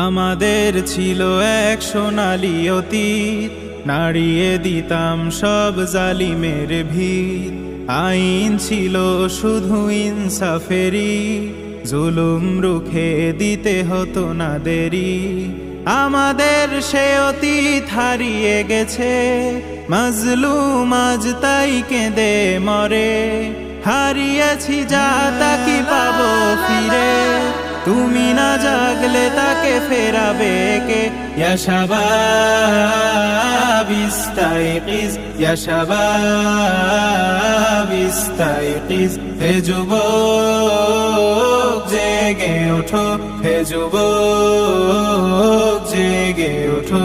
আমাদের ছিল এক সোনালি অতীত, নাড়িয়ে দিতাম সব জালিমের ভিত। আইন ছিল শুধু ইনসাফেরি জুলুম রুখে দিতে হতো না দেরি। আমাদের সে অতীত হারিয়ে গেছে, মজলুম আজ তাই কেঁদে মরে। হারিয়েছি যা তা কি পাবো ফিরে? তুমি না জাগলে তাকে ফেরাবে কে? ইয়াশাবাবিস্তাইকিস ইয়াশাবাবিস্তাইকিস হে যুবক, জেগে ওঠো, হে জেগে ওঠো।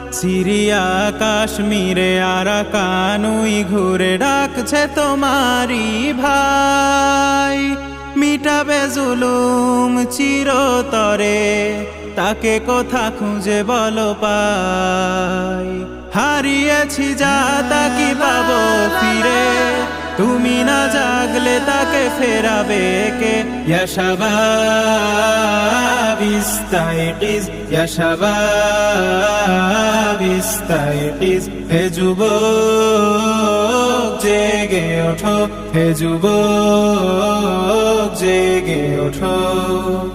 সিরিয়া কাশ্মীরে আর আরাকানুই ঘুরে ডাকছে তোমারি ভাই। মিটাবে জুলুম চিরতরে, তাকে কথা খুঁজে বল পাই। হারিয়েছি যা তা কি পাবো ফিরে? তুমি না জাগলে তাকে ফেরাবে কে? ইয়াশাবাবিস্তাইকিস ইয়াশাবাবিস্তাইকিস হে যুবক, জেগে ওঠো, হে যুবক, জেগে ওঠো।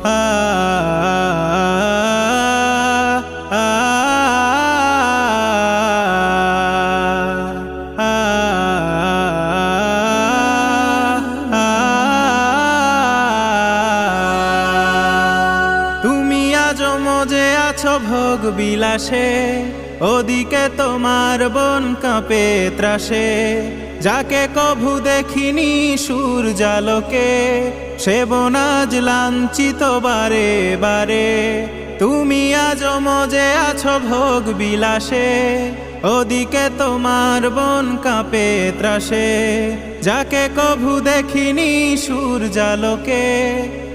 আ ভোগ বিলাসে, ওদিকে তোমার বন কাঁপে ত্রাসে। যাকে কভু দেখিনি সুর জালকে সে বনাজ লাঞ্ছিত বারে বারে। তুমি আজ মজে আছো ভোগ বিলাসে, ওদিকে তোমার বন কাঁপে ত্রাসে। যাকে কভু দেখিনি সুর জালকে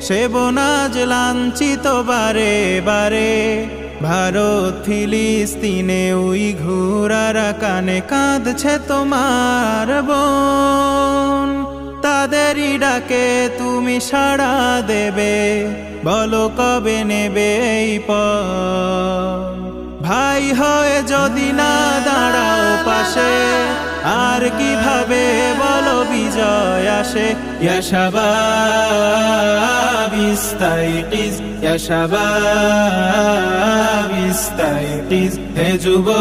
সে বনাজ লাঞ্ছিত বারে বারে। ভারত, ফিলিস্তিনে উই ঘুরারা কানে কাঁদছে তোমার বোন। তাদেরই ডাকে তুমি সাড়া দেবে, বলো কবে নেবে এই ভাই হয়ে যদি না দাঁড়াও পাশে, আর কীভাবে বলো বিজয় আসে। ইয়াশাবাবিস্তাইকিস ইয়াশাবাবিস্তাইকিস হে যুবক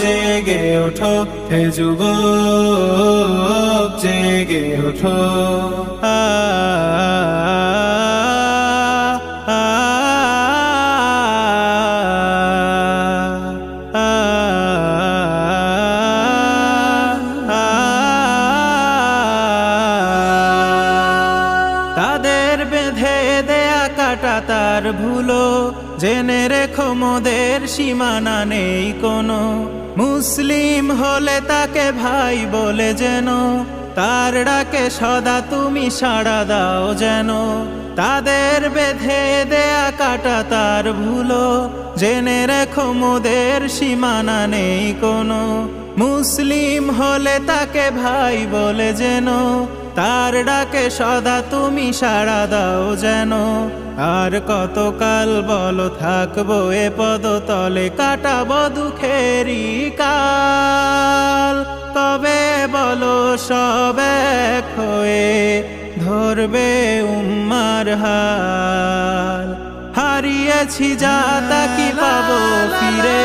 জেগে ওঠো। হে জেগে ওঠো। কাটা তার ভুলো। জেনে রেখো মোদের সীমানা নেই কোনো। মুসলিম হলে তাকে ভাই বলে যেন। তার ডাকে সদা তুমি সাড়া দাও যেন। তাদের বেঁধে দেয়া কাটা তার ভুলো। জেনে রেখো মোদের সীমানা নেই কোনো। মুসলিম হলে তাকে ভাই বলে যেন। তার ডাকে সদা তুমি সাড়া দাও যেন। আর কতকাল বলো থাকব এ পদ তলে কাটাবো দুঃখেরই কাল। কবে বলো সব এক হয়ে ধরবে উম্মার হাল। হারিয়েছি যা তা কি পাবো ফিরে?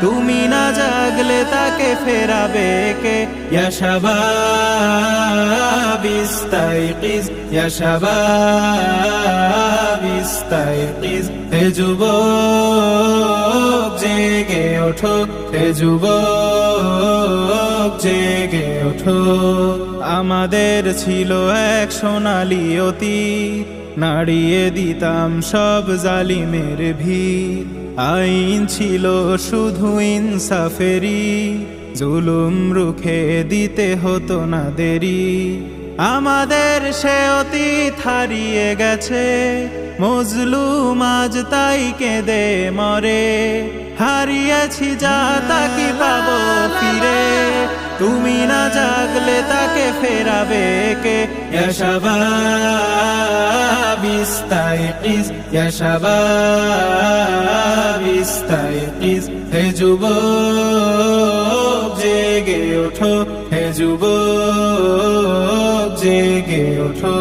তুমি না জাগলে তাকে ফেরাবে কে? ইয়াশাবাবিস্তাইকিজ ইয়াশাবাবিস্তাইকিজ হে যুবক, জেগে ওঠো। হে যুবক, জেগে ওঠো। আমাদের ছিল এক সোনালি অতীত। নাড়িয়ে দিতাম সব জালিমের ভিড় আইন ছিল শুধু ইনসাফেরি জুলুম রুখে দিতে হতো না দেরি। আমাদের সে অতীত হারিয়ে গেছে, মজলুম আজ তাই কেঁদে মরে। হারিয়েছি যা তাকে পাবো ফিরে, তুমি জাগলে তাকে ফেরাবে কে? হে যুব জেগে ওঠো। হে যুব জেগে ওঠো।